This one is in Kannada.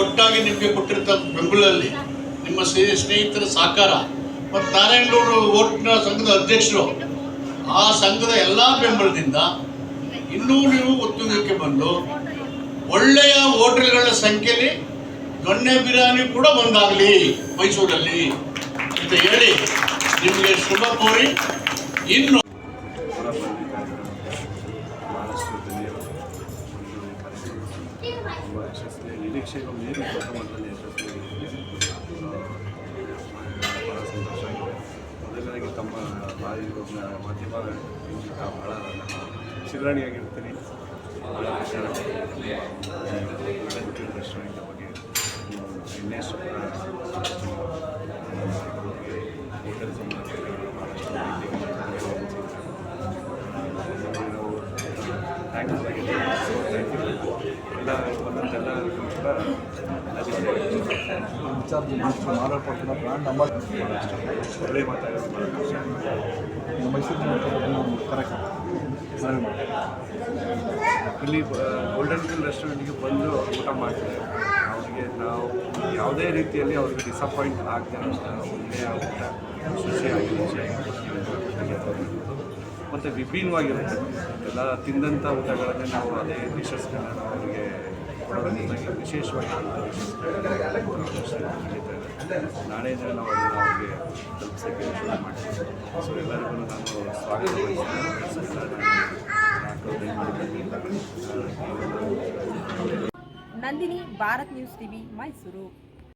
ಒಟ್ಟಾಗಿ ನಿಮಗೆ ಕೊಟ್ಟಿರ್ತ ಬೆಂಬಲದಲ್ಲಿ ನಿಮ್ಮ ಸ್ನೇಹ ಸ್ನೇಹಿತರ ಸಹಕಾರ. ಮತ್ತು ನಾರಾಯಣಗೌಡರು ಓಟ್ನ ಸಂಘದ ಅಧ್ಯಕ್ಷರು, ಆ ಸಂಘದ ಎಲ್ಲ ಬೆಂಬಲದಿಂದ ಇನ್ನೂ ನೀವು ಉತ್ತುಂಗಕ್ಕೆ ಬಂದು ಒಳ್ಳೆಯ ಹೋಟೆಲ್ಗಳ ಸಂಖ್ಯೆಯಲ್ಲಿ ದೊಣ್ಣೆ ಬಿರಿಯಾನಿ ಕೂಡ ಬಂದಾಗಲಿ ಮೈಸೂರಲ್ಲಿ ಅಂತ ಹೇಳಿ ನಿಮಗೆ ಶುಭ ಕೋರಿ ಇನ್ನು ತುಂಬ ಯಶಸ್ವಿ ನಿರೀಕ್ಷೆಗೂ ಮೀರಿ ದೊಡ್ಡ ಮಟ್ಟದಲ್ಲಿ ಯಶಸ್ವಿ ಭಾಳ ಸಂತೋಷ ಆಗಿದೆ ಮೊದಲನೇದಾಗಿ ತಮ್ಮ ಬಾಯಿ ಮಾಧ್ಯಮ ಭಾಳ ಶಿವರಾಣಿಯಾಗಿರ್ತೀನಿ ಭಾಳ ರೆಸ್ಟೋರೆಂಟ್ ಬಗ್ಗೆ ಎಣ್ಣೆ ಹೋಟೆಲ್ ಸಂಬಂಧ ಥ್ಯಾಂಕ್ ಯು ಥ್ಯಾಂಕ್ ಯು ಎಲ್ಲ ಮಾತಾಡೋದು ಇಲ್ಲಿ ಗೋಲ್ಡನ್ ಹಿಲ್ ರೆಸ್ಟೋರೆಂಟ್ಗೆ ಬಂದು ಊಟ ಮಾಡ್ತಾರೆ. ಅವರಿಗೆ ನಾವು ಯಾವುದೇ ರೀತಿಯಲ್ಲಿ ಅವ್ರಿಗೆ ಡಿಸಪಾಯಿಂಟ್ ಆಗದೆ ಒಳ್ಳೆಯ ಊಟ ಶುಚಿಯಾಗಿ ಮತ್ತು ವಿಭಿನ್ನವಾಗಿರುತ್ತೆ. ಎಲ್ಲ ತಿಂದಂಥ ಊಟಗಳನ್ನೇ ನಾವು ಅದೇ ಡಿಶಸ್ಗಳನ್ನ ನಾವು ಅವರಿಗೆ ಕೊಡೋದ್ರಿಂದ ವಿಶೇಷವಾಗಿ ನಾಳೆ ದಿನ ನಾವು ಅದನ್ನು ಅವ್ರಿಗೆ ತಲುಪಿಸೋಕ್ಕೆ ಶುರು ಮಾಡ್ತೀವಿ. ಸೊ ಎಲ್ಲರಿಗೂ ನಾನು ಸ್ವಾಗತ ನಂದಿನಿ, ಭಾರತ್ ನ್ಯೂಸ್ ಟಿವಿ, ಮೈಸೂರು.